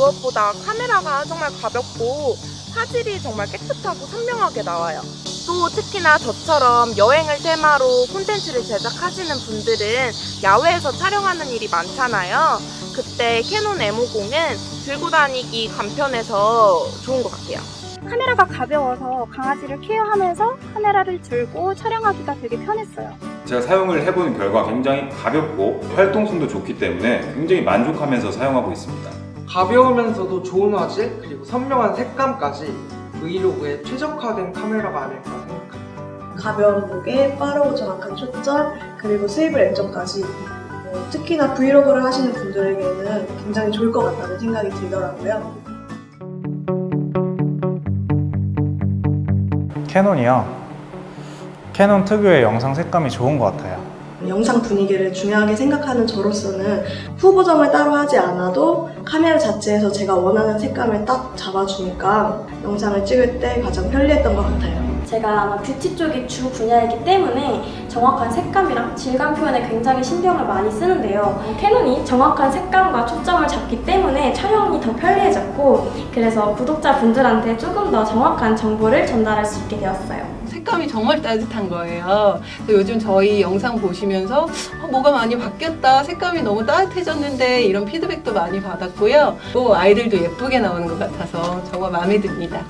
무엇보다 카메라가 정말 가볍고 화질이 정말 깨끗하고 선명하게 나와요. 또 특히나 저처럼 여행을 테마로 콘텐츠를 제작하시는 분들은 야외에서 촬영하는 일이 많잖아요. 그때 캐논 M50은 들고 다니기 간편해서 좋은 것 같아요. 카메라가 가벼워서 강아지를 케어하면서 카메라를 들고 촬영하기가 되게 편했어요. 제가 사용을 해본 결과 굉장히 가볍고 활동성도 좋기 때문에 굉장히 만족하면서 사용하고 있습니다. 가벼우면서도 좋은 화질 그리고 선명한 색감까지 브이로그에 최적화된 카메라가 아닐까 생각합니다. 가벼운 무게, 빠르고 정확한 초점, 그리고 스위블 액정까지 어, 특히나 브이로그를 하시는 분들에게는 굉장히 좋을 것 같다는 생각이 들더라고요. 캐논이요. 캐논 특유의 영상 색감이 좋은 것 같아요. 영상 분위기를 중요하게 생각하는 저로서는 후보정을 따로 하지 않아도 카메라 자체에서 제가 원하는 색감을 딱 잡아주니까 영상을 찍을 때 가장 편리했던 것 같아요. 제가 아마 뷰티 쪽이 주 분야이기 때문에 정확한 색감이랑 질감 표현에 굉장히 신경을 많이 쓰는데요. 캐논이 정확한 색감과 초점을 잡기 때문에 촬영이 더 편리해졌고 그래서 구독자분들한테 조금 더 정확한 정보를 전달할 수 있게 되었어요. 색감이 정말 따뜻한 거예요. 그래서 요즘 저희 영상 보시면서 어, 뭐가 많이 바뀌었다, 색감이 너무 따뜻해졌는데 이런 피드백도 많이 받았고요. 또 아이들도 예쁘게 나오는 것 같아서 정말 마음에 듭니다.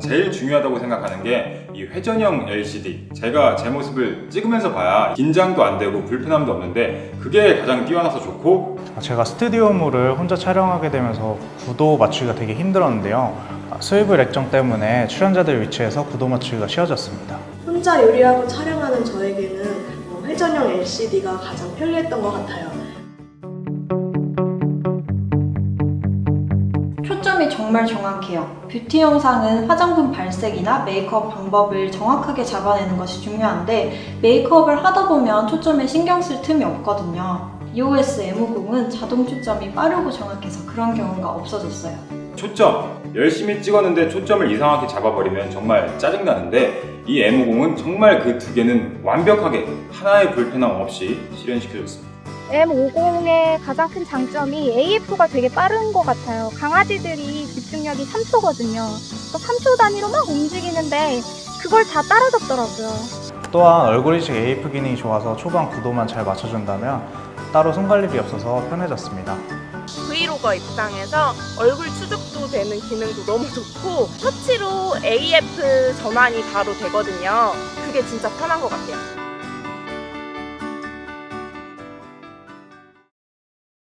제일 중요하다고 생각하는 게 이 회전형 LCD. 제가 제 모습을 찍으면서 봐야 긴장도 안 되고 불편함도 없는데 그게 가장 뛰어나서 좋고 제가 스튜디오물을 혼자 촬영하게 되면서 구도 맞추기가 되게 힘들었는데요. 스위블 액정 때문에 출연자들 위치에서 구도 맞추기가 쉬워졌습니다. 혼자 요리하고 촬영하는 저에게는 어, 회전형 LCD가 가장 편리했던 것 같아요. 초점이 정말 정확해요. 뷰티 영상은 화장품 발색이나 메이크업 방법을 정확하게 잡아내는 것이 중요한데 메이크업을 하다 보면 초점에 신경 쓸 틈이 없거든요. EOS M50은 자동 초점이 빠르고 정확해서 그런 경우가 없어졌어요. 초점. 열심히 찍었는데 초점을 이상하게 잡아버리면 정말 짜증나는데 이 M50은 정말 그 두 개는 완벽하게 하나의 불편함 없이 실현시켜줬습니다. M50의 가장 큰 장점이 AF가 되게 빠른 것 같아요. 강아지들이 집중력이 3초거든요. 3초 단위로 막 움직이는데 그걸 다 따라잡더라고요. 또한 얼굴인식 AF 기능이 좋아서 초반 구도만 잘 맞춰준다면 따로 손갈림이 없어서 편해졌습니다. 브이로거 입장에서 얼굴 추적도 되는 기능도 너무 좋고 터치로 AF 전환이 바로 되거든요. 그게 진짜 편한 것 같아요.